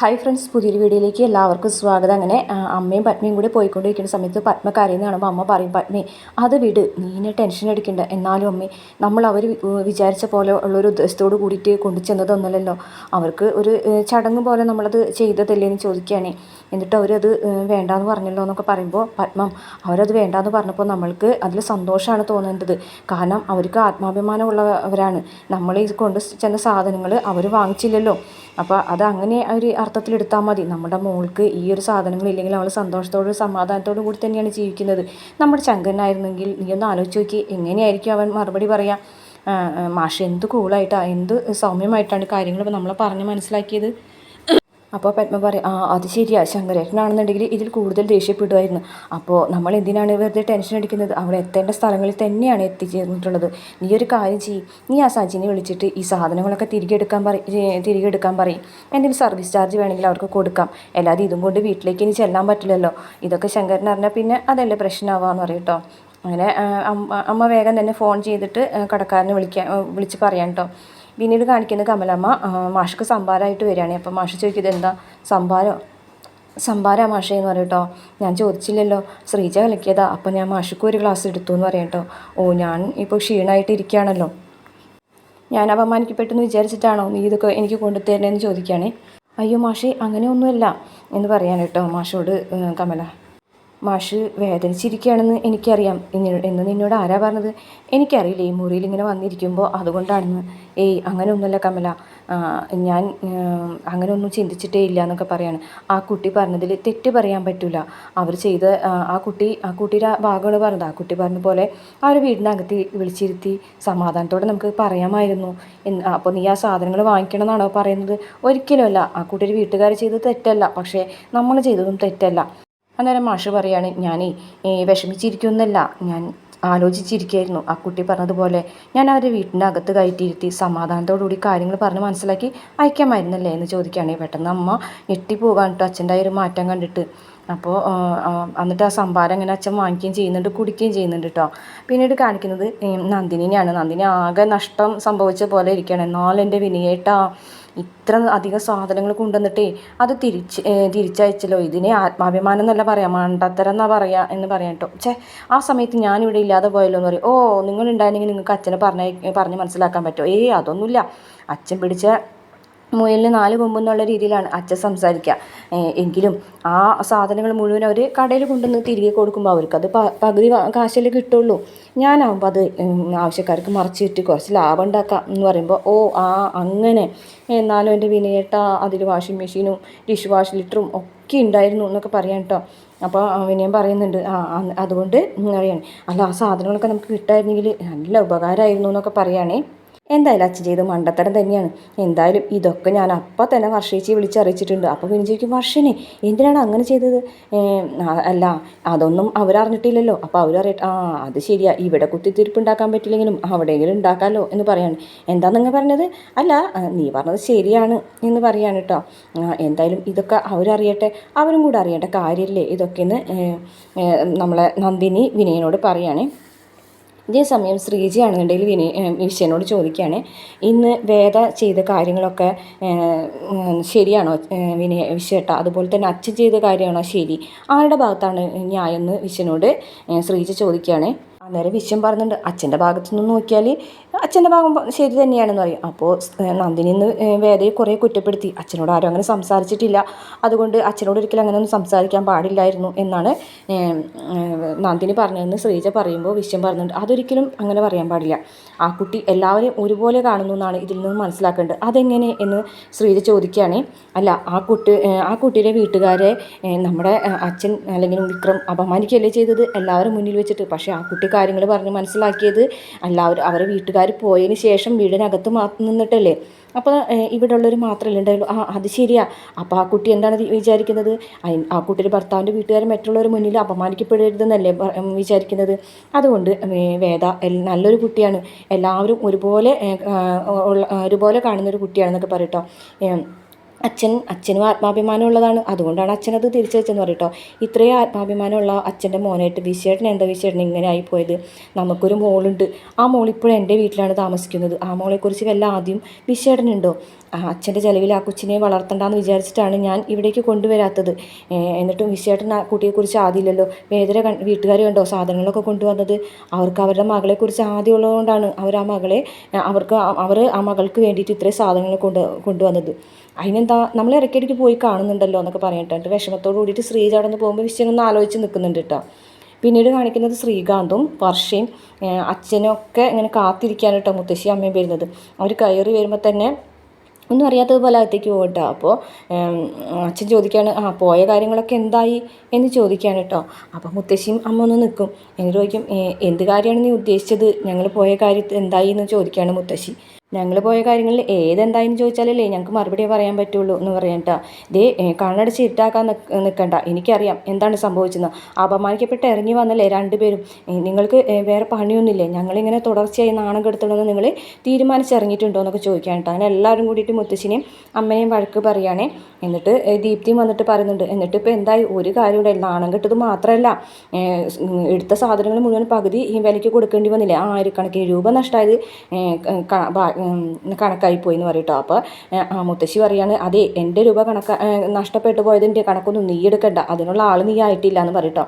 Hi friends പുതിയൊരു വീഡിയോയിലേക്ക് എല്ലാവർക്കും സ്വാഗതം. അങ്ങനെ അമ്മയും പത്നിയും കൂടി പോയിക്കൊണ്ടിരിക്കുന്ന സമയത്ത് പത്മ കരയുന്ന കാണുമ്പോൾ അമ്മ പറയും പത്നി അത് വിട് നീനെ ടെൻഷൻ അടിക്കണ്ട. എന്നാലും അമ്മേ നമ്മൾ അവർ വിചാരിച്ച പോലെ ഉള്ളൊരു ഉദ്ദേശത്തോട് കൂടിയിട്ട് കൊണ്ടു ചെന്നതൊന്നുമല്ലല്ലോ. അവർക്ക് ഒരു ചടങ്ങ് പോലെ നമ്മളത് ചെയ്തതല്ലേ എന്ന് ചോദിക്കുകയാണേ. എന്നിട്ട് അവരത് വേണ്ടാന്ന് പറഞ്ഞല്ലോ എന്നൊക്കെ പറയുമ്പോൾ പത്മം അവരത് വേണ്ടാന്ന് പറഞ്ഞപ്പോൾ നമ്മൾക്ക് അതിൽ സന്തോഷമാണ് തോന്നേണ്ടത്. കാരണം അവർക്ക് ആത്മാഭിമാനമുള്ളവരാണ് നമ്മൾ ഈ കൊണ്ട് ചെന്ന സാധനങ്ങൾ അവർ വാങ്ങിച്ചില്ലല്ലോ. അപ്പോൾ അത് അങ്ങനെ ഒരു അർത്ഥത്തിലെടുത്താൽ മതി. നമ്മുടെ മോൾക്ക് ഈ ഒരു സാധനങ്ങൾ ഇല്ലെങ്കിൽ അവൾ സന്തോഷത്തോടും സമാധാനത്തോടും കൂടി തന്നെയാണ് ജീവിക്കുന്നത്. നമ്മുടെ ചങ്കനായിരുന്നെങ്കിൽ നീ ഒന്ന് ആലോചിച്ച് നോക്കി. എങ്ങനെയായിരിക്കും അവൻ മറുപടി പറയാ? മാഷ് എന്ത് കൂളായിട്ടാണ് എന്ത് സൗമ്യമായിട്ടാണ് കാര്യങ്ങൾ നമ്മളെ പറഞ്ഞ് മനസ്സിലാക്കിയത്? അപ്പോൾ പത്മ പറയും ആ അത് ശരിയാ. ശങ്കരേട്ടനാണെന്നുണ്ടെങ്കിൽ ഇതിൽ കൂടുതൽ ദേഷ്യപ്പെടുമായിരുന്നു അപ്പോൾ നമ്മൾ എന്തിനാണ് വെറുതെ ടെൻഷൻ അടിക്കുന്നത്? അവൾ എത്തേണ്ട സ്ഥലങ്ങളിൽ തന്നെയാണ് എത്തിച്ചേർന്നിട്ടുള്ളത്. നീ ഒരു കാര്യം ചെയ്യും. നീ ആ സജിനെ വിളിച്ചിട്ട് ഈ സാധനങ്ങളൊക്കെ തിരികെ എടുക്കാൻ പറയും തിരികെ എടുക്കാൻ പറയും. എന്തെങ്കിലും സർവീസ് ചാർജ് വേണമെങ്കിൽ അവർക്ക് കൊടുക്കാം. അല്ലാതെ ഇതും കൊണ്ട് വീട്ടിലേക്ക് ഇനി ചെല്ലാൻ പറ്റില്ലല്ലോ. ഇതൊക്കെ ശങ്കരൻ അറിഞ്ഞാൽ പിന്നെ അതല്ലേ പ്രശ്നമാവാന്ന് പറയും കേട്ടോ അങ്ങനെ അമ്മ വേഗം തന്നെ ഫോൺ ചെയ്തിട്ട് കടക്കാരനെ വിളിക്കാൻ വിളിച്ച് പറയാം കേട്ടോ പിന്നീട് കാണിക്കുന്ന കമലമ്മ മാഷക്ക് സംഭാരമായിട്ട് വരികയാണ്. അപ്പം മാഷ് ചോദിക്കുന്നത് എന്താ സംഭാരോ? സംഭാര മാഷേ? എന്ന് പറയും കേട്ടോ ഞാൻ ചോദിച്ചില്ലല്ലോ. ശ്രീജ കലക്കിയതാ. അപ്പം ഞാൻ മാഷക്കും ഒരു ഗ്ലാസ് എടുത്തു എന്ന് പറയാം കേട്ടോ ഓ ഞാൻ ഇപ്പോൾ ക്ഷീണമായിട്ട് ഇരിക്കുകയാണല്ലോ. ഞാൻ അപമാനിക്കപ്പെട്ടെന്ന് വിചാരിച്ചിട്ടാണോ നീ ഇതൊക്കെ എനിക്ക് കൊണ്ടുതരണേന്ന് ചോദിക്കുകയാണേ? അയ്യോ മാഷേ അങ്ങനെയൊന്നുമല്ല എന്ന് പറയാൻ മാഷോട് കമല. മാഷ് വേദനിച്ചിരിക്കുകയാണെന്ന് എനിക്കറിയാം. എന്ന് നിന്നോട് ആരാ പറഞ്ഞത്? എനിക്കറിയില്ല. ഈ മുറിയിൽ ഇങ്ങനെ വന്നിരിക്കുമ്പോൾ അതുകൊണ്ടാണെന്ന്. ഏയ് അങ്ങനെ ഒന്നുമല്ല കമല ഞാൻ അങ്ങനെ ഒന്നും ചിന്തിച്ചിട്ടേ ഇല്ല എന്നൊക്കെ പറയാണ്. ആ കുട്ടി പറഞ്ഞതിൽ തെറ്റ് പറയാൻ പറ്റില്ല അവർ ചെയ്ത ആ, കുട്ടി ആ കുട്ടിയുടെ ഭാഗമാണ് പറഞ്ഞത്. ആ കുട്ടി പറഞ്ഞ പോലെ ആ ഒരു വീടിനകത്ത് വിളിച്ചിരുത്തി സമാധാനത്തോടെ നമുക്ക് പറയാമായിരുന്നു. അപ്പോൾ നീ ആ സാധനങ്ങൾ വാങ്ങിക്കണം എന്നാണോ പറയുന്നത്? ഒരിക്കലുമല്ല. ആ കുട്ടിയുടെ വീട്ടുകാർ ചെയ്തത് തെറ്റല്ല. പക്ഷേ നമ്മൾ ചെയ്തതും തെറ്റല്ല. അന്നേരം മാഷ് പറയാണ് ഞാൻ വിഷമിച്ചിരിക്കുന്നല്ല ഞാൻ ആലോചിച്ചിരിക്കുകയായിരുന്നു. ആ കുട്ടി പറഞ്ഞതുപോലെ ഞാൻ അവരെ വീട്ടിന്റെ അകത്ത് കയറ്റിയിരുത്തി സമാധാനത്തോടുകൂടി കാര്യങ്ങൾ പറഞ്ഞ് മനസ്സിലാക്കി അയക്കാമായിരുന്നല്ലേ എന്ന് ചോദിക്കുകയാണെങ്കിൽ പെട്ടെന്ന് അമ്മ ഞെട്ടിപ്പോകാൻ കേട്ടോ അച്ഛന്റെ ഒരു മാറ്റം കണ്ടിട്ട്. അപ്പോൾ എന്നിട്ട് ആ സംഭാരം അങ്ങനെ അച്ഛൻ വാങ്ങിക്കുകയും ചെയ്യുന്നുണ്ട് കുടിക്കുകയും ചെയ്യുന്നുണ്ട് കേട്ടോ. പിന്നീട് കാണിക്കുന്നത് നന്ദിനിയാണ് നന്ദിനി ആകെ നഷ്ടം സംഭവിച്ച പോലെ ഇരിക്കുകയാണ്. എന്നാലും എന്റെ വിനയേട്ടാ ഇത്ര അധികം സാധനങ്ങൾ കൊണ്ടുവന്നിട്ടേ അത് തിരിച്ച് തിരിച്ചയച്ചല്ലോ. ഇതിനെ ആത്മാഭിമാനം എന്നല്ല പറയാം മണ്ടത്തരം എന്നാ പറയാ എന്ന് പറയാം കേട്ടോ ചേ ആ സമയത്ത് ഞാനിവിടെ ഇല്ലാതെ പോയല്ലോ എന്ന് പറയും. ഓ നിങ്ങൾ ഉണ്ടായിരുന്നെങ്കിൽ നിങ്ങൾക്ക് അച്ഛനെ പറഞ്ഞ പറഞ്ഞ് മനസ്സിലാക്കാൻ പറ്റുമോ? ഏയ് അതൊന്നുമില്ല. അച്ഛൻ പിടിച്ച മുയലിന് നാല് കൊമ്പെന്നുള്ള രീതിയിലാണ് അച്ഛൻ സംസാരിക്കുക എങ്കിലും ആ സാധനങ്ങൾ മുഴുവൻ അവർ കടയിൽ കൊണ്ടുവന്ന് തിരികെ കൊടുക്കുമ്പോൾ അവർക്കത് പകുതി കാശല്ലേ കിട്ടുള്ളൂ. ഞാനാവുമ്പോൾ അത് ആവശ്യക്കാർക്ക് മറിച്ചിട്ട് കുറച്ച് ലാഭം ഉണ്ടാക്കാം എന്ന് പറയുമ്പോൾ ഓ ആ അങ്ങനെ. എന്നാലും എന്റെ വിനയേട്ട അതിൽ വാഷിംഗ് മെഷീനും ഡിഷ് വാഷ് ലിറ്ററും ഒക്കെ ഉണ്ടായിരുന്നു എന്നൊക്കെ പറയാം കേട്ടോ അപ്പോൾ വിനയം പറയുന്നുണ്ട് ആ അതുകൊണ്ട് അറിയാണ്. അല്ല ആ സാധനങ്ങളൊക്കെ നമുക്ക് കിട്ടായിരുന്നെങ്കിൽ നല്ല ഉപകാരമായിരുന്നു എന്നൊക്കെ പറയുകയാണേ എന്തായാലും അച്ഛൻ ചെയ്ത് മണ്ടത്തരം തന്നെയാണ്. എന്തായാലും ഇതൊക്കെ ഞാൻ അപ്പം തന്നെ വർഷേച്ചി വിളിച്ചറിയിച്ചിട്ടുണ്ട് അപ്പോൾ പിന്നെ ചോദിക്കും വർഷനെ എന്തിനാണ് അങ്ങനെ ചെയ്തത്? അല്ല അതൊന്നും അവരറിഞ്ഞിട്ടില്ലല്ലോ. അപ്പോൾ അവരറിയട്ടെ ആ അത് ശരിയാ. ഇവിടെ കുത്തിത്തിരിപ്പ് ഉണ്ടാക്കാൻ പറ്റില്ലെങ്കിലും അവിടെയെങ്കിലും ഉണ്ടാക്കാമല്ലോ എന്ന് പറയാണ്. എന്താ നിങ്ങൾ പറഞ്ഞത്? അല്ല നീ പറഞ്ഞത് ശരിയാണ് എന്ന് പറയാണ് കേട്ടോ എന്തായാലും ഇതൊക്കെ അവരറിയട്ടെ. അവരും കൂടെ അറിയേണ്ട കാര്യമില്ലേ ഇതൊക്കെയെന്ന് നമ്മളെ നന്ദിനി വിനയനോട് പറയുകയാണേ ഇതേ സമയം ശ്രീജയാണെന്നുണ്ടെങ്കിൽ വിനി വിഷയനോട് ചോദിക്കുകയാണ് ഇന്ന് വേദ ചെയ്ത കാര്യങ്ങളൊക്കെ ശരിയാണോ വിനി വിനയ വിശ്വേട്ട? അതുപോലെ തന്നെ അച്ഛൻ ചെയ്ത കാര്യമാണോ ശരി? ആരുടെ ഭാഗത്താണ് ന്യായം? എന്ന് വിശ്വനോട് ശ്രീജി ചോദിക്കുകയാണ്. അന്നേരം വിഷയം പറയുന്നുണ്ട് അച്ഛന്റെ ഭാഗത്തു നിന്ന് നോക്കിയാൽ അച്ഛന്റെ ഭാഗം ശരി തന്നെയാണെന്ന് പറയും. അപ്പോൾ നന്ദിനി ഇന്ന് വേദയെ കുറേ കുറ്റപ്പെടുത്തി. അച്ഛനോട് ആരും അങ്ങനെ സംസാരിച്ചിട്ടില്ല. അതുകൊണ്ട് അച്ഛനോട് ഒരിക്കലും അങ്ങനെ ഒന്നും സംസാരിക്കാൻ പാടില്ലായിരുന്നു എന്നാണ് നന്ദിനി പറഞ്ഞതെന്ന് ശ്രീജ പറയുമ്പോൾ വിശ്വം പറഞ്ഞിട്ടുണ്ട്. അതൊരിക്കലും അങ്ങനെ പറയാൻ പാടില്ല. ആ കുട്ടി എല്ലാവരെയും ഒരുപോലെ കാണുന്നു എന്നാണ് ഇതിൽ നിന്ന് മനസ്സിലാക്കേണ്ടത്. അതെങ്ങനെ എന്ന് ശ്രീജ ചോദിക്കുകയാണ്. അല്ല ആ കുട്ടി ആ കുട്ടിയുടെ വീട്ടുകാരെ നമ്മുടെ അച്ഛൻ അല്ലെങ്കിൽ വിക്രം അപമാനിക്കുകയല്ലേ ചെയ്തത്? എല്ലാവരും മുന്നിൽ വെച്ചിട്ട്. പക്ഷേ ആ കുട്ടി കാര്യങ്ങൾ പറഞ്ഞ് മനസ്സിലാക്കിയത് എല്ലാവരും അവരെ വീട്ടുകാർ പോയതിന് ശേഷം വീടിനകത്ത് നിന്നിട്ടല്ലേ? അപ്പോൾ ഇവിടെ ഉള്ളവർ മാത്രമല്ലേ ഉണ്ടായുള്ളൂ. ആ അത് ശരിയാ. അപ്പോൾ ആ കുട്ടി എന്താണ് വിചാരിക്കുന്നത്? ആ കുട്ടിയുടെ ഭർത്താവിന്റെ വീട്ടുകാർ മറ്റുള്ളവർ മുന്നിൽ അപമാനിക്കപ്പെടരുതെന്നല്ലേ വിചാരിക്കുന്നത്? അതുകൊണ്ട് വേദ നല്ലൊരു കുട്ടിയാണ്. എല്ലാവരും ഒരുപോലെ ഒരുപോലെ കാണുന്നൊരു കുട്ടിയാണെന്നൊക്കെ പറയട്ടോ. അച്ഛൻ അച്ഛനും ആത്മാഭിമാനം ഉള്ളതാണ്. അതുകൊണ്ടാണ് അച്ഛനത് തിരിച്ചു വെച്ചെന്ന് പറയട്ടോ ഇത്രയും ആത്മാഭിമാനമുള്ള അച്ഛന്റെ മോനായിട്ട് വിശേഷം എന്താ വിശേഷം ഇങ്ങനെ ആയിപ്പോയത്? നമുക്കൊരു മോളുണ്ട്. ആ മോൾ ഇപ്പോഴും എന്റെ വീട്ടിലാണ് താമസിക്കുന്നത്. ആ മോളെക്കുറിച്ച് വല്ല ആദ്യം വിശേഷം ആ അച്ഛന്റെ ചിലവിൽ ആ കൊച്ചിനെ വളർത്തണ്ടെന്ന് വിചാരിച്ചിട്ടാണ് ഞാൻ ഇവിടേക്ക് കൊണ്ടുവരാത്തത്. എന്നിട്ടും വിശ്വേട്ടൻ ആ കുട്ടിയെക്കുറിച്ച് ആദ്യമില്ലല്ലോ. വേദന വീട്ടുകാർ കണ്ടോ സാധനങ്ങളൊക്കെ കൊണ്ടുവന്നത്? അവർക്ക് അവരുടെ മകളെക്കുറിച്ച് ആദ്യം ഉള്ളതുകൊണ്ടാണ് അവർ ആ മകളെ അവർക്ക് അവർ ആ മകൾക്ക് വേണ്ടിയിട്ട് ഇത്രയും സാധനങ്ങൾ കൊണ്ട് കൊണ്ടുവന്നത്. അതിനെന്താ നമ്മൾ ഇടയ്ക്കിടയ്ക്ക് പോയി കാണുന്നുണ്ടല്ലോ എന്നൊക്കെ പറഞ്ഞിട്ടുണ്ട് വിഷമത്തോട് കൂടിയിട്ട് ശ്രീജ അവിടെ നിന്ന് പോകുമ്പോൾ വിശ്വനൊന്ന് ആലോചിച്ച് നിൽക്കുന്നുണ്ട് കേട്ടോ. പിന്നീട് കാണിക്കുന്നത് ശ്രീകാന്തും വർഷയും അച്ഛനൊക്കെ ഇങ്ങനെ കാത്തിരിക്കാനായിട്ടോ മുത്തശ്ശി അമ്മയും വരുന്നത്. അവർ കയറി വരുമ്പോൾ തന്നെ ഒന്നും അറിയാത്തതുപോലെ അകത്തേക്ക് പോകട്ടോ. അപ്പോൾ അച്ഛൻ ചോദിക്കുകയാണ് ആ പോയ കാര്യങ്ങളൊക്കെ എന്തായി? എന്ന് ചോദിക്കുകയാണ് കേട്ടോ അപ്പോൾ മുത്തശ്ശിയും അമ്മ ഒന്ന് നിൽക്കും. എന്നിട്ട് ചോദിക്കും "ഏ, എന്ത് കാര്യമാണ് നീ ഉദ്ദേശിച്ചത്? ഞങ്ങൾ പോയ കാര്യത്തിൽ എന്തായി? എന്ന് ചോദിക്കുകയാണ് മുത്തശ്ശി. ഞങ്ങൾ പോയ കാര്യങ്ങളിൽ ഏതെന്തായെന്ന് ചോദിച്ചാലല്ലേ ഞങ്ങൾക്ക് മറുപടി പറയാൻ പറ്റുള്ളൂ എന്ന് പറയാം കേട്ടോ ദേ കണ്ണടച്ച് ഇട്ടാക്കാൻ നിക്ക് നിൽക്കണ്ട എനിക്കറിയാം എന്താണ് സംഭവിച്ചതെന്ന് അപമാനിക്കപ്പെട്ട് ഇറങ്ങി വന്നല്ലേ രണ്ടുപേരും. നിങ്ങൾക്ക് വേറെ പണിയൊന്നുമില്ലേ? ഞങ്ങളിങ്ങനെ തുടർച്ചയായി നാണം കെടുത്തണമെന്ന് നിങ്ങൾ തീരുമാനിച്ചിറങ്ങിയിട്ടുണ്ടോ എന്നൊക്കെ ചോദിക്കാൻ കേട്ടോ അങ്ങനെ എല്ലാവരും കൂടിയിട്ട് മുത്തശ്ശിനെയും അമ്മനെയും വഴക്ക് പറയുകയാണേ. എന്നിട്ട് ദീപ്തിയും വന്നിട്ട് പറയുന്നുണ്ട്. എന്നിട്ട് ഇപ്പോൾ എന്തായി? ഒരു കാര്യം നാണം കെട്ടത് മാത്രമല്ല. എടുത്ത സാധനങ്ങൾ മുഴുവൻ പകുതി ഈ വിലയ്ക്ക് കൊടുക്കേണ്ടി വന്നില്ലേ? ആയിരക്കണക്കിന് രൂപ നഷ്ടമായത്. കണക്കായി പോയി എന്ന് പറയട്ടോ അപ്പോൾ ആ മുത്തശ്ശി പറയാണ് അതെ എന്റെ രൂപ കണക്ക നഷ്ടപ്പെട്ടു പോയതിന്റെ കണക്കൊന്നും നീ എടുക്കണ്ട. അതിനുള്ള ആൾ നീ ആയിട്ടില്ല എന്ന് പറയട്ടോ.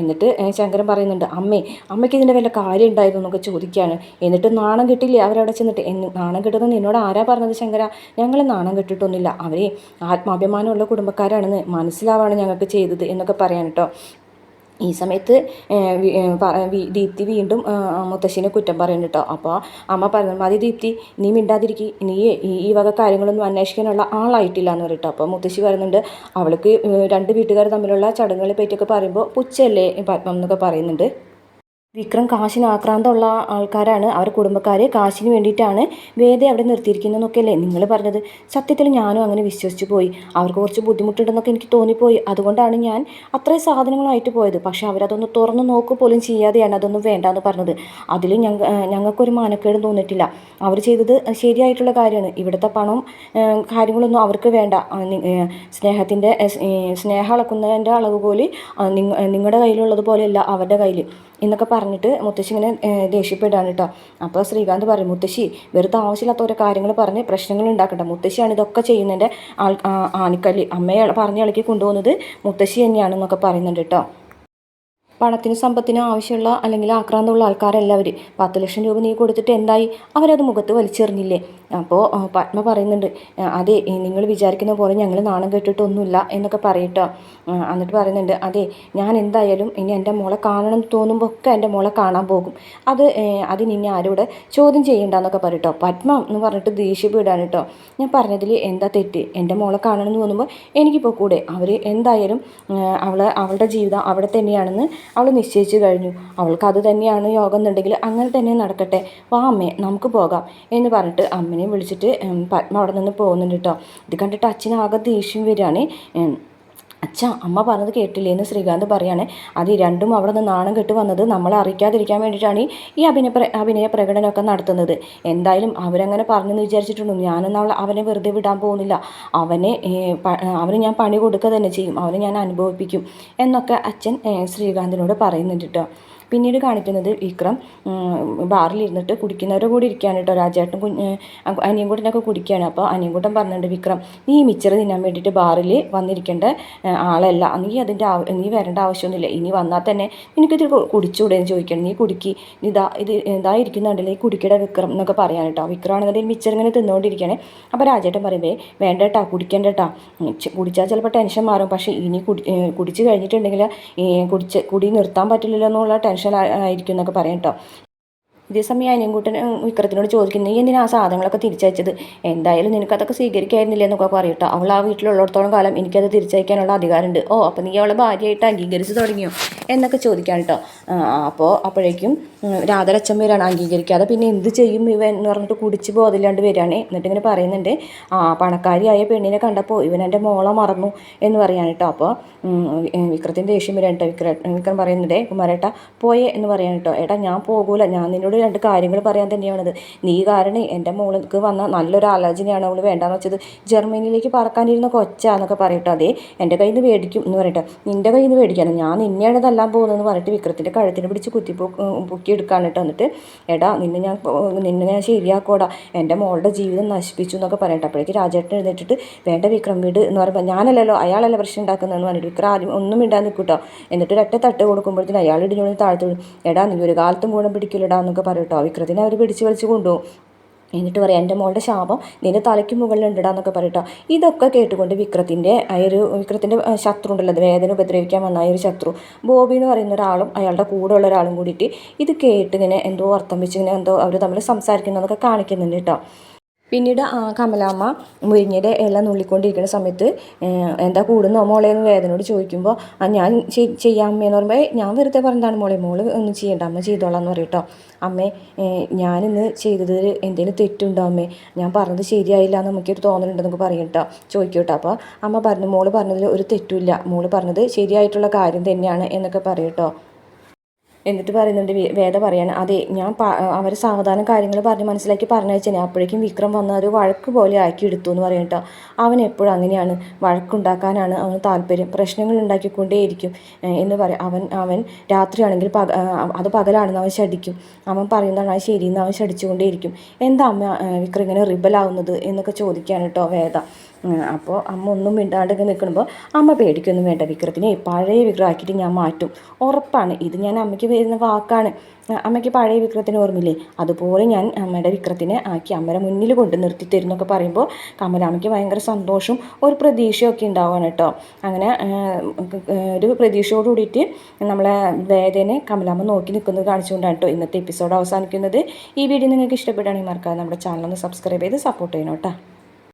എന്നിട്ട് ശങ്കരൻ പറയുന്നുണ്ട് അമ്മേ അമ്മയ്ക്ക് ഇതിന്റെ വല്ല കാര്യം ഉണ്ടായിരുന്നു? എന്നൊക്കെ ചോദിക്കുകയാണ് എന്നിട്ട് നാണം കിട്ടില്ലേ അവരവിടെ ചെന്നിട്ട്? നാണം കിട്ടുന്നത് നിന്നോട് ആരാ പറഞ്ഞത് ശങ്കര? ഞങ്ങൾ നാണം കിട്ടിയിട്ടൊന്നുമില്ല അവരെ ആത്മാഭിമാനമുള്ള കുടുംബക്കാരാണെന്ന് മനസ്സിലാവാണ് ഞങ്ങൾക്ക് ചെയ്തത് എന്നൊക്കെ പറയാൻ കേട്ടോ ഈ സമയത്ത് ദീപ്തി വീണ്ടും മുത്തശ്ശിനെ കുറ്റം പറയുന്നു കേട്ടോ. അപ്പോൾ അമ്മ മതി ദീപ്തി നീ മിണ്ടാതിരിക്കി. നീ ഈ വക കാര്യങ്ങളൊന്നും അന്വേഷിക്കാനുള്ള ആളായിട്ടില്ല എന്ന് പറയട്ടോ അപ്പോൾ മുത്തശ്ശി പറയുന്നുണ്ട് അവൾക്ക് രണ്ട് വീട്ടുകാർ തമ്മിലുള്ള ചടങ്ങുകളെ പറ്റിയൊക്കെ പറയുമ്പോൾ പുച്ഛല്ലേ? പത്മം എന്നൊക്കെ പറയുന്നുണ്ട്. വിക്രം കാശിന് ആക്രാന്തമുള്ള ആൾക്കാരാണ് അവർ കുടുംബക്കാർ കാശിന് വേണ്ടിയിട്ടാണ് വേദ അവിടെ നിർത്തിയിരിക്കുന്നതെന്നൊക്കെ അല്ലേ നിങ്ങൾ പറഞ്ഞത്? സത്യത്തിൽ ഞാനും അങ്ങനെ വിശ്വസിച്ച് പോയി. അവർക്ക് കുറച്ച് ബുദ്ധിമുട്ടുണ്ടെന്നൊക്കെ എനിക്ക് തോന്നിപ്പോയി. അതുകൊണ്ടാണ് ഞാൻ അത്രയും സാധനങ്ങളായിട്ട് പോയത്. പക്ഷേ അവരതൊന്ന് തുറന്ന് നോക്കുക പോലും ചെയ്യാതെയാണ് അതൊന്നും വേണ്ടാന്ന് പറഞ്ഞത്. അതിൽ ഞങ്ങ ഞങ്ങൾക്കൊരു മാനക്കേട് തോന്നിയിട്ടില്ല. അവർ ചെയ്തത് ശരിയായിട്ടുള്ള കാര്യമാണ്. ഇവിടുത്തെ പണവും കാര്യങ്ങളൊന്നും അവർക്ക് വേണ്ട. സ്നേഹത്തിന്റെ സ്നേഹം അളക്കുന്നതിന്റെ അളവ് പോലെ നിങ്ങളുടെ കയ്യിലുള്ളത് പോലെയല്ല അവരുടെ കയ്യിൽ എന്നൊക്കെ പറഞ്ഞിട്ട് മുത്തശ്ശി ഇങ്ങനെ ദേഷ്യപ്പെടുകയാണ് കേട്ടോ. അപ്പോൾ ശ്രീകാന്ത് പറയും മുത്തശ്ശി വെറുതെ ആവശ്യമില്ലാത്ത ഓരോ കാര്യങ്ങൾ പറഞ്ഞ് പ്രശ്നങ്ങൾ ഉണ്ടാക്കട്ടെ മുത്തശ്ശിയാണ് ഇതൊക്കെ ചെയ്യുന്നതിന്റെ ആൾ ആണിക്കല്ല്. അമ്മയെ പറഞ്ഞ് ഇളക്കി കൊണ്ടുപോകുന്നത് മുത്തശ്ശി തന്നെയാണെന്നൊക്കെ പറയുന്നുണ്ട് കേട്ടോ. പണത്തിനും സമ്പത്തിനും ആവശ്യമുള്ള അല്ലെങ്കിൽ ആക്രാന്തമുള്ള ആൾക്കാരെല്ലാവർ പത്ത് ലക്ഷം രൂപ നീ കൊടുത്തിട്ട് എന്തായി? അവരത് മുഖത്ത് വലിച്ചെറിഞ്ഞില്ലേ? അപ്പോൾ പത്മ പറയുന്നുണ്ട് അതെ നിങ്ങൾ വിചാരിക്കുന്ന പോലെ ഞങ്ങൾ നാണം കെട്ടിട്ടൊന്നുമില്ല എന്നൊക്കെ പറയട്ടോ. എന്നിട്ട് പറയുന്നുണ്ട് അതെ ഞാൻ എന്തായാലും ഇനി എന്റെ മോളെ കാണണം എന്ന് തോന്നുമ്പോൾ ഒക്കെ എന്റെ മോളെ കാണാൻ പോകും. അത് അതിനി ഇനി ആരോട് ചോദ്യം ചെയ്യണ്ടെന്നൊക്കെ പറയട്ടോ. പത്മ എന്ന് പറഞ്ഞിട്ട് ദേഷ്യപ്പെടാൻ കേട്ടോ ഞാൻ പറഞ്ഞതിൽ എന്താ തെറ്റ്? എന്റെ മോളെ കാണണം എന്ന് തോന്നുമ്പോൾ എനിക്കിപ്പോൾ കൂടെ. അവർ എന്തായാലും അവൾ അവളെ അവളുടെ ജീവിതം അവിടെ തന്നെയാണെന്ന് അവൾ നിശ്ചയിച്ചു കഴിഞ്ഞു. അവൾക്ക് അത് തന്നെയാണ് യോഗം എന്നുണ്ടെങ്കിൽ അങ്ങനെ തന്നെ നടക്കട്ടെ. വാ അമ്മേ നമുക്ക് പോകാം എന്ന് പറഞ്ഞിട്ട് അമ്മനെയും വിളിച്ചിട്ട് പത്മ അവിടെ നിന്ന് പോകുന്നുണ്ട് കേട്ടോ ഇത് കണ്ടിട്ട് അച്ഛനാകെ ദേഷ്യം വരികയാണ്. അച്ഛ അമ്മ പറഞ്ഞത് കേട്ടില്ലേ എന്ന് ശ്രീകാന്ത് പറയാണ്. അത് രണ്ടും അവിടെ നിന്ന് നാണം കെട്ട് വന്നത് നമ്മളെ അറിയിക്കാതിരിക്കാൻ വേണ്ടിയിട്ടാണ് ഈ അഭിനയ അഭിനയ പ്രകടനമൊക്കെ നടത്തുന്നത്. എന്തായാലും അവരങ്ങനെ പറഞ്ഞെന്ന് വിചാരിച്ചിട്ടുണ്ട്? ഞാനൊന്നും അവളെ അവനെ വെറുതെ വിടാൻ പോകുന്നില്ല. അവനെ അവന് ഞാൻ പണി കൊടുക്കുക തന്നെ ചെയ്യും. അവനെ ഞാൻ അനുഭവിപ്പിക്കും എന്നൊക്കെ അച്ഛൻ ശ്രീകാന്തിനോട് പറയുന്നുണ്ട് കേട്ടോ പിന്നീട് കാണിക്കുന്നത് വിക്രം ബാറിലിരുന്നിട്ട് കുടിക്കുന്നവരുടെ കൂടി ഇരിക്കുകയാണ് കേട്ടോ. രാജേട്ടൻ കുഞ്ഞ് അനിയൻകുട്ടനൊക്കെ കുടിക്കുകയാണ്. അപ്പോൾ അനിയൻകുട്ടൻ പറഞ്ഞിട്ടുണ്ട് വിക്രം നീ ഈ മിച്ചർ തിന്നാൻ വേണ്ടിയിട്ട് ബാറിൽ വന്നിരിക്കേണ്ട ആളല്ല. നീ അതിന്റെ നീ വരേണ്ട ആവശ്യമൊന്നുമില്ല. ഇനി വന്നാൽ തന്നെ നിനക്കിത് കുടിച്ചുകൂടെ? എന്ന് ചോദിക്കണം നീ കുടിക്ക്. ഇതാ ഇത് ഇതാ ഇരിക്കുന്നുണ്ടല്ലേ ഈ കുടിക്കട വിക്രം എന്നൊക്കെ പറയാൻ കേട്ടോ. വിക്രം ആണെന്നുണ്ടെങ്കിൽ മിച്ചർ ഇങ്ങനെ തിന്നുകൊണ്ടിരിക്കുകയാണ്. അപ്പോൾ രാജേട്ടൻ പറയുമ്പോൾ വേണ്ട കേട്ടാ കുടിക്കേണ്ട കേട്ടാ കുടിച്ചാൽ ചിലപ്പോൾ ടെൻഷൻ മാറും. പക്ഷേ ഇനി കുടി കുടിച്ച് കഴിഞ്ഞിട്ടുണ്ടെങ്കിൽ കുടിച്ച് കുടി നിർത്താൻ പറ്റില്ലല്ലോ എന്നുള്ള ടെൻഷൻ ആ- ആയിരിക്കും എന്നൊക്കെ പറയാം കേട്ടോ. ഇതേസമയം അനിയൻകുട്ടൻ വിക്രത്തിനോട് ചോദിക്കുന്നു നീ എന്തിനാ ആ സാധനങ്ങളൊക്കെ തിരിച്ചയച്ചത്? എന്തായാലും നിനക്കതൊക്കെ സ്വീകരിക്കായിരുന്നില്ല എന്നൊക്കെ പറയട്ടോ അവൾ ആ വീട്ടിലുള്ളിടത്തോളം കാലം എനിക്കത് തിരിച്ചയക്കാനുള്ള അധികാരമുണ്ട്. ഓ അപ്പം നീ അവളെ ഭാര്യയായിട്ട് അംഗീകരിച്ച് തുടങ്ങിയോ? എന്നൊക്കെ ചോദിക്കാൻ കേട്ടോ അപ്പോൾ അപ്പോഴേക്കും ഉം, രാധലച്ചൻ വരാണ് അംഗീകരിക്കാതെ പിന്നെ എന്ത് ചെയ്യും ഇവൻ എന്ന് പറഞ്ഞിട്ട് കുടിച്ച് ബോധമില്ലാണ്ട് വരികയാണ്. എന്നിട്ട് ഇങ്ങനെ പറയുന്നുണ്ട് ആ പണക്കാരിയായ പെണ്ണിനെ കണ്ടപ്പോൾ ഇവൻ എന്റെ മോളെ മറന്നു എന്ന് പറയാൻ കേട്ടോ അപ്പോൾ വിക്രത്തിന്റെ ദേഷ്യം വരാൻ കേട്ടോ വിക്ര വിക്രം പറയുന്നുണ്ട് കുമാരേട്ട പോയേ എന്ന് പറയാൻ കേട്ടോ ഏട്ടാ ഞാൻ പോകൂല. ഞാൻ നിന്നോട് രണ്ട് കാര്യങ്ങൾ പറയാൻ തന്നെയാണത്. നീ കാരണം എന്റെ മോൾക്ക് വന്ന നല്ലൊരു ആലോചനയാണ് അവൾ വേണ്ടാന്ന് വെച്ചത്. ജർമ്മനിയിലേക്ക് പറക്കാനിരുന്ന കൊച്ചാന്നൊക്കെ പറയട്ടോ. അതേ എന്റെ കയ്യിൽ നിന്ന് മേടിക്കും എന്ന് പറയട്ടെ. നിന്റെ കയ്യിൽ നിന്ന് മേടിക്കാനും ഞാൻ നിന്നെയാണ് തല്ലാൻ പോകുന്നതെന്ന് പറഞ്ഞിട്ട് വിക്രത്തിന്റെ കഴുത്തിന് പിടിച്ച് കുത്തി പൊക്കി എടുക്കാണ് കേട്ടോ. എടാ നിന്നെ ഞാൻ നിന്നെ ഞാൻ ശരിയാക്കോടാ എന്റെ മോളുടെ ജീവിതം നശിപ്പിച്ചു എന്നൊക്കെ പറയട്ടെ. അപ്പോഴേക്ക് രാജേട്ടൻ എഴുന്നേറ്റിട്ട് വേണ്ട വിക്രം വീട് എന്ന് പറയുമ്പോൾ ഞാനല്ലല്ലോ അയാളല്ല പ്രശ്നം ഉണ്ടാക്കുന്നതെന്ന് പറഞ്ഞിട്ട് വിക്രം ആദ്യം ഒന്നും ഇടാൻ നിൽക്കൂട്ടോ. എന്നിട്ട് ഒരൊറ്റ തട്ട് കൊടുക്കുമ്പോഴത്തേനും അയാൾ ഇടിഞ്ഞോളി താഴ്ത്തു. എടാ നീ ഒരു കാലത്തും കൂടെ പിടിക്കില്ലടാ എന്നൊക്കെ പറയട്ടോ വിക്രത്തിനെ അവർ പിടിച്ചു വലിച്ചു കൊണ്ടുപോകും. എന്നിട്ട് പറയാം എന്റെ മോളുടെ ശാപം നിന്റെ തലയ്ക്ക് മുകളിലുണ്ടിടാന്നൊക്കെ പറയട്ടോ ഇതൊക്കെ കേട്ടുകൊണ്ട് വിക്രത്തിന്റെ ആ ഒരു വിക്രത്തിന്റെ ശത്രു ഉണ്ടല്ലോ വേദന ഉപദ്രവിക്കാൻ വന്ന ഒരു ശത്രു. ബോബി എന്ന് പറയുന്ന ഒരാളും അയാളുടെ കൂടെ ഉള്ള ഒരാളും കൂടിയിട്ട് ഇത് കേട്ട് ഇങ്ങനെ എന്തോ അർത്ഥം വെച്ച് ഇങ്ങനെ എന്തോ അവർ തമ്മിൽ സംസാരിക്കുന്നതൊക്കെ കാണിക്കുന്നുണ്ട് കേട്ടോ പിന്നീട് ആ കമലാമ്മ മുരിങ്ങയുടെ ഇല നുള്ളിക്കൊണ്ടിരിക്കുന്ന സമയത്ത് എന്താ കൂടുന്നോ മോളെ എന്ന് വേദനയോട് ചോദിക്കുമ്പോൾ ഞാൻ ചെയ്- ചെയ്യാം അമ്മയെന്ന് പറയുമ്പോൾ ഞാൻ വെറുതെ പറഞ്ഞതാണ് മോളെ മോൾ ഒന്നും ചെയ്യേണ്ട അമ്മ ചെയ്തോളാം എന്ന് പറയും അമ്മേ ഞാനിന്ന് ചെയ്തത് എന്തെങ്കിലും തെറ്റുണ്ടോ അമ്മേ? ഞാൻ പറഞ്ഞത് ശരിയായില്ല എന്ന് നമുക്കൊരു തോന്നലുണ്ടെന്നൊക്കെ പറയും കേട്ടോ ചോദിക്കും കേട്ടോ അപ്പോൾ അമ്മ പറഞ്ഞു മോൾ പറഞ്ഞതിൽ ഒരു തെറ്റുമില്ല. മോൾ പറഞ്ഞത് ശരിയായിട്ടുള്ള കാര്യം തന്നെയാണ് എന്നൊക്കെ പറയും എന്നിട്ട് പറയുന്നുണ്ട് വേദ പറയാണ് അതെ ഞാൻ അവർ സാവധാനം കാര്യങ്ങൾ പറഞ്ഞ് മനസ്സിലാക്കി പറഞ്ഞയച്ചേ അപ്പോഴേക്കും വിക്രം വന്ന് ഒരു വഴക്ക് പോലെ ആക്കി എടുത്തു എന്ന് പറയും കേട്ടോ. അവൻ എപ്പോഴും അങ്ങനെയാണ്. വഴക്കുണ്ടാക്കാനാണ് അവന് താല്പര്യം. പ്രശ്നങ്ങൾ ഉണ്ടാക്കിക്കൊണ്ടേയിരിക്കും എന്ന് പറയും. അവൻ അവൻ രാത്രിയാണെങ്കിൽ പക അത് പകലാണെന്ന് അവൻ ശടിക്കും അവൻ പറയുന്നതാണ് അത് ശരിയെന്ന് അവൻ ശടിച്ചുകൊണ്ടേയിരിക്കും എന്താ അമ്മ വിക്രം ഇങ്ങനെ റിബലാവുന്നത് എന്നൊക്കെ ചോദിക്കുകയാണ് കേട്ടോ വേദ. അപ്പോൾ അമ്മ ഒന്നും മിണ്ടാണ്ടൊക്കെ നിൽക്കുമ്പോൾ അമ്മ പേടിക്കൊന്നും വേണ്ട വിക്രത്തിനെ പഴയ വിഗ്രഹമാക്കിയിട്ട് ഞാൻ മാറ്റും. ഉറപ്പാണ്. ഇത് ഞാൻ അമ്മയ്ക്ക് വരുന്ന വാക്കാണ്. അമ്മയ്ക്ക് പഴയ വിക്രത്തിനെ ഓർമ്മയില്ലേ? അതുപോലെ ഞാൻ അമ്മയുടെ വിക്രത്തിനെ ആക്കി അമ്മയുടെ മുന്നിൽ കൊണ്ട് നിർത്തി തരുന്നൊക്കെ പറയുമ്പോൾ കമലാമ്മയ്ക്ക് ഭയങ്കര സന്തോഷവും ഒരു പ്രതീക്ഷയൊക്കെ ഉണ്ടാവുകയാണ് കേട്ടോ. അങ്ങനെ ഒരു പ്രതീക്ഷയോട് കൂടിയിട്ട് നമ്മളെ വേദനെ കമലാമ്മ നോക്കി നിൽക്കുന്നത് കാണിച്ചുകൊണ്ടാണ് കേട്ടോ ഇന്നത്തെ എപ്പിസോഡ് അവസാനിക്കുന്നത്. ഈ വീഡിയോ നിങ്ങൾക്ക് ഇഷ്ടപ്പെടുകയാണെങ്കിൽ മറക്കാതെ നമ്മുടെ ചാനൽ ഒന്ന് സബ്സ്ക്രൈബ് ചെയ്ത് സപ്പോർട്ട് ചെയ്യണം കേട്ടോ.